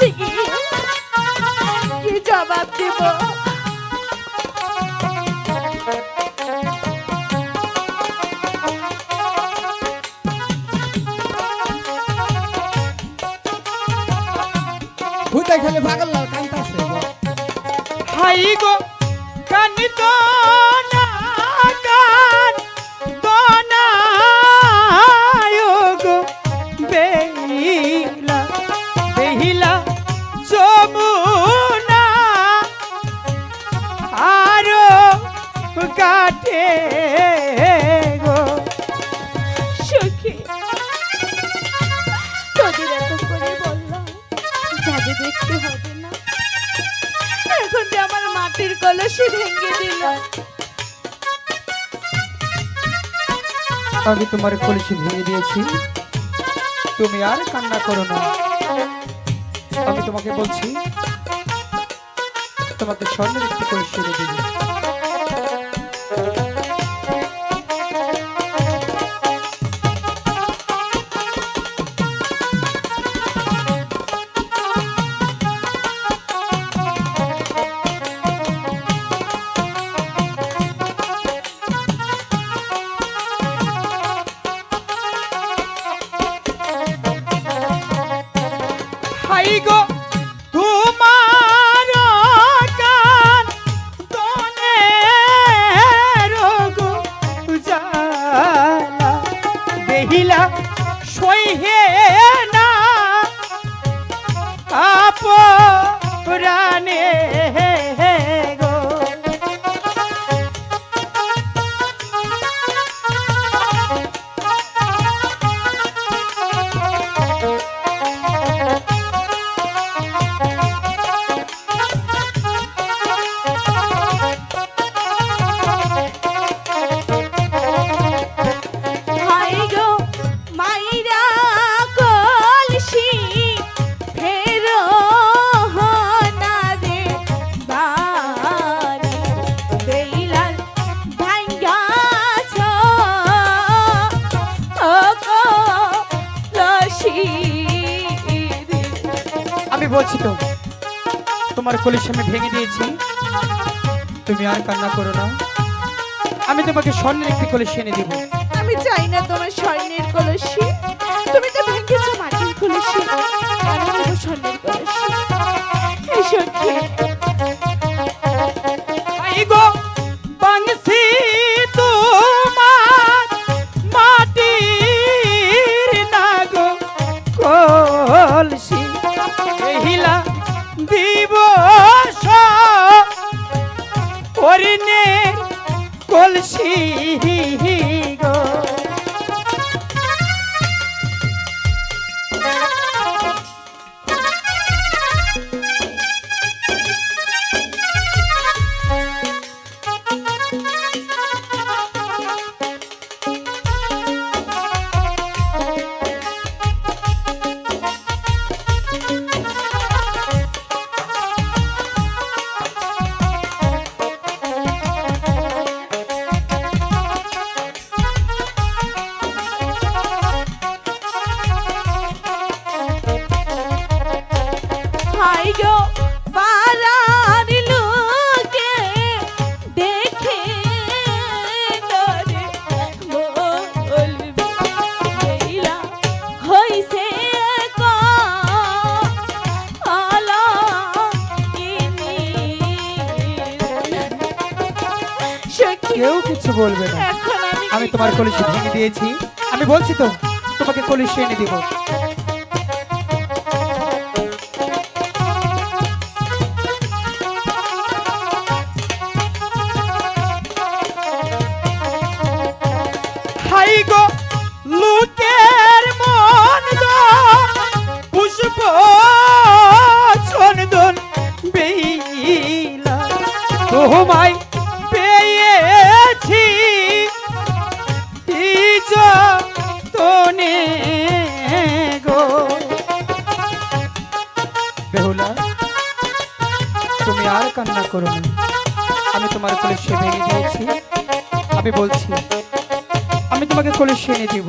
বলছি। কি কি জবাব দেব? ভূতে খেলে পাগল লাল কান্তাছে হাই গো কানিত কাটে গো। সখী তোদের এত করে বললাম যাবে দেখতে হবে না। এখন যে আমার মাটির কলসি ভেঙে দিল। আমি তোমার কলসি ভেঙে দিয়েছি। তুমি আর কান্না করো না। আমি তোমাকে বলছি তোমাকে স্বর্ণের একটি কলসি এনে বলছি তো তোমার কলিস আমি ভেঙে দিয়েছি। তুমি আর কান্না করো না। আমি তোমাকে স্বর্ণের একটি কলিস এনে দিব। আমি চাই না তোমার স্বর্ণের কলসি। তুমি তো ভেঙেছো মাটির কলসি। আমি দেবো স্বর্ণের কলসি। এই সত্যি। গো বাংসি দিবস অরিনে কলসি গো। কেউ কিছু বলবে না। আমি তোমার কলসি ভেঙে দিয়েছি। আমি বলছি তো তোমাকে কলসি এনে দিব। বেহুলা, তুমি আর কান্না করো না। আমি তোমার কলেজে ভেঙে দিয়েছি। আমি বলছি, আমি তোমাকে কলেজ এনে দিব।